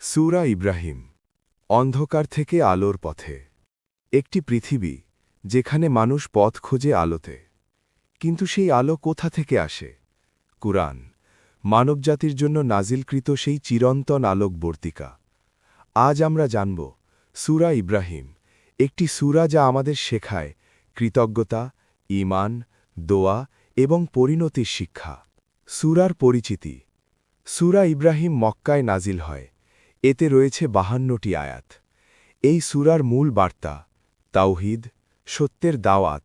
সূরা ইব্রাহিম, অন্ধকার থেকে আলোর পথে। একটি পৃথিবী, যেখানে মানুষ পথ খোঁজে আলোতে। কিন্তু সেই আলো কোথা থেকে আসে? কুরআন, মানবজাতির জন্য নাজিলকৃত সেই চিরন্তন আলোকবর্তিকা আজ আমরা জানব, সুরা ইব্রাহিম, একটি সুরা যা আমাদের শেখায় কৃতজ্ঞতা, ঈমান, দোয়া এবং পরিণতির শিক্ষা। সুরার পরিচিতি। সূরা ইব্রাহিম মক্কায় নাজিল হয়। এতে রয়েছে বাহান্নটি আয়াত। এই সুরার মূল বার্তা, তাওহিদ, সত্যের দাওয়াত,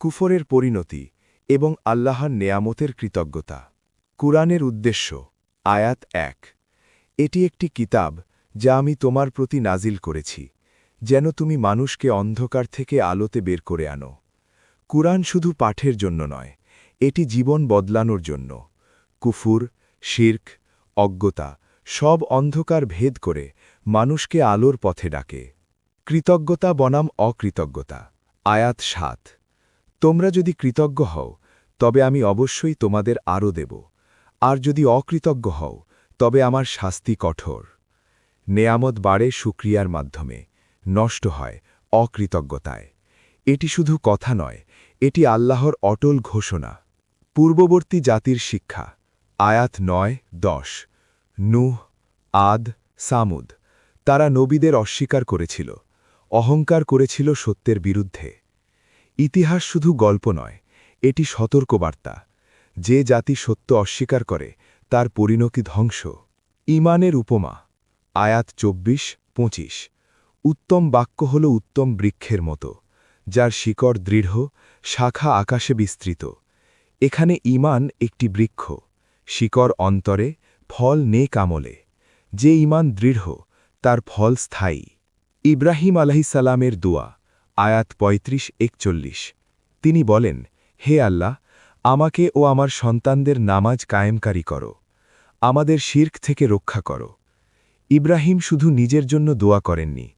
কুফরের পরিণতি এবং আল্লাহর নেয়ামতের কৃতজ্ঞতা। কুরআনের উদ্দেশ্য, আয়াত এক। এটি একটি কিতাব যা আমি তোমার প্রতি নাজিল করেছি, যেন তুমি মানুষকে অন্ধকার থেকে আলোতে বের করে আনো। কুরআন শুধু পাঠের জন্য নয় এটি জীবন বদলানোর জন্য। কুফুর, শির্ক, অজ্ঞতা সব অন্ধকার ভেদ করে মানুষকে আলোর পথে ডাকে। কৃতজ্ঞতা বনাম অকৃতজ্ঞতা। আয়াত সাত। তোমরা যদি কৃতজ্ঞ হও, তবে আমি অবশ্যই তোমাদের আরও দেব। আর যদি অকৃতজ্ঞ হও, তবে আমার শাস্তি কঠোর। নেয়ামত বাড়ে সুক্রিয়ার মাধ্যমে, নষ্ট হয় অকৃতজ্ঞতায়। এটি শুধু কথা নয়, এটি আল্লাহর অটল ঘোষণা। পূর্ববর্তী জাতির শিক্ষা, আয়াত নয়, দশ। নুহ, আদ, সামুদ। তারা নবীদের অস্বীকার করেছিল, অহংকার করেছিল সত্যের বিরুদ্ধে। ইতিহাস শুধু গল্প নয়, এটি সতর্কবার্তা। যে জাতি সত্য অস্বীকার করে, তার পরিণতি ধ্বংস। ইমানের উপমা, আয়াত চব্বিশ, পঁচিশ। উত্তম বাক্য হল উত্তম বৃক্ষের মতো, যার শিকড় দৃঢ়, শাখা আকাশে বিস্তৃত। এখানে ইমান একটি বৃক্ষ, শিকড় অন্তরে, ফল নে কামলে যে ইমান দৃঢ়, তার ফল স্থায়ী। ইব্রাহিম আলাহিসাল্লামের দোয়া, আয়াত ৩৫ একচল্লিশ। তিনি বলেন, হে আল্লাহ, আমাকে ও আমার সন্তানদের নামাজ কায়েমকারী করো। আমাদের শির্ক থেকে রক্ষা করো। ইব্রাহিম শুধু নিজের জন্য দোয়া করেননি,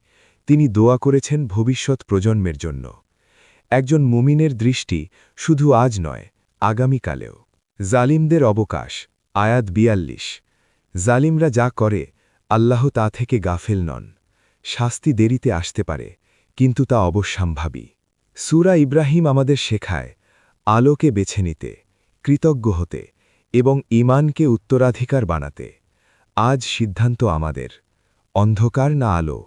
তিনি দোয়া করেছেন ভবিষ্যৎ প্রজন্মের জন্য। একজন মুমিনের দৃষ্টি শুধু আজ নয় আগামীকালেও। জালিমদের অবকাশ, আয়াত বিয়াল্লিশ। জালিমরা যা করে, আল্লাহ তা থেকে গাফেল নন। শাস্তি দেরিতে আসতে পারে, কিন্তু তা অবশ্যম্ভাবী। সুরা ইব্রাহিম আমাদের শেখায়, আলোকে বেছে নিতে, কৃতজ্ঞ হতে এবং ইমানকে উত্তরাধিকার বানাতে। আজ সিদ্ধান্ত আমাদের, অন্ধকার না আলো।